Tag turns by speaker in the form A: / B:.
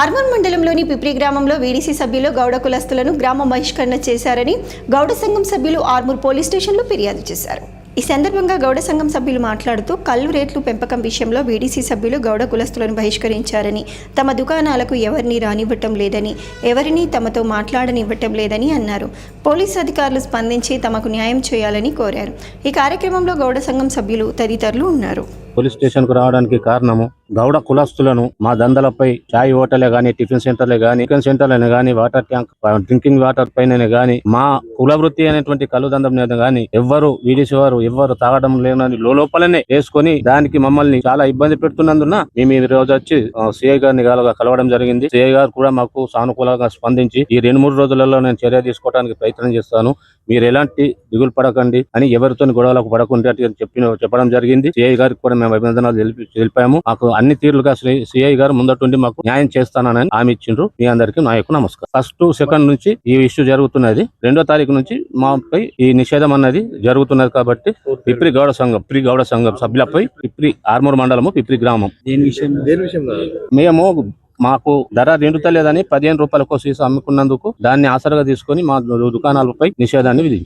A: ఆర్మూర్ మండలంలోని పిప్రి గ్రామంలో వీడీసీ సభ్యులు గౌడ కులస్తులను గ్రామ బహిష్కరణ చేశారని గౌడ సంఘం సభ్యులు ఆర్మూర్ పోలీస్ స్టేషన్లో ఫిర్యాదు చేశారు. ఈ సందర్భంగా గౌడ సంఘం సభ్యులు మాట్లాడుతూ కల్లు రేట్లు పెంపకం విషయంలో వీడీసీ సభ్యులు గౌడ కులస్తులను బహిష్కరించారని తమ దుకాణాలకు ఎవరిని రానివ్వటం లేదని ఎవరిని తమతో మాట్లాడనివ్వటం లేదని అన్నారు. పోలీస్ అధికారులు స్పందించి తమకు న్యాయం చేయాలని కోరారు. ఈ కార్యక్రమంలో గౌడ సంఘం సభ్యులు తదితరులు ఉన్నారు.
B: పోలీస్ స్టేషన్కు రావడానికి కారణము గౌడ కులస్తులను మా దందలపై చాయ్ హోటలే గాని టిఫిన్ సెంటర్లే గాని చికెన్ సెంటర్లనే గాని వాటర్ ట్యాంక్ డ్రింకింగ్ వాటర్ పైన గాని మా కుల వృత్తి అనేటువంటి కళ్ళు దందం మీద గాని ఎవ్వరు వీడిసి వారు ఎవ్వరు తాగడం లేనని లోపలనే వేసుకొని దానికి మమ్మల్ని చాలా ఇబ్బంది పెడుతున్నందున మేము ఈ రోజు వచ్చి సిఐ గారిని కలవడం జరిగింది. సిఐ గారు కూడా మాకు సానుకూలంగా స్పందించి ఈ రెండు మూడు రోజులలో నేను చర్య తీసుకోవడానికి ప్రయత్నం చేస్తాను. మీరు ఎలాంటి దిగులు పడకండి అని ఎవరితో గొడవలకు పడకుండా చెప్పిన చెప్పడం జరిగింది. సిఐ గారికి కూడా మేము అభినందనలు తెలిపి తెలిపాము. మాకు అన్ని తీరులుగా సిఐ గారు ముందటుండి మాకు న్యాయం చేస్తానని హామీ ఇచ్చిండ్రు. మీ అందరికీ నా యొక్క నమస్కారం. ఫస్ట్ సెకండ్ నుంచి ఈ ఇష్యూ జరుగుతున్నది. రెండో తారీఖు నుంచి మాపై ఈ నిషేధం అన్నది జరుగుతున్నది కాబట్టి పిప్రి గౌడ సంఘం పిప్రి గౌడ సంఘం సభ్యులపై పిప్రి ఆర్మూర్ మండలము పిప్రి గ్రామం. మేము మాకు ధర రెండుతలేదని పదిహేను రూపాయలకు సీసా అమ్ముకున్నందుకు దాన్ని ఆసరగా తీసుకొని మా దుకాణాలపై నిషేధాన్ని విధించారు.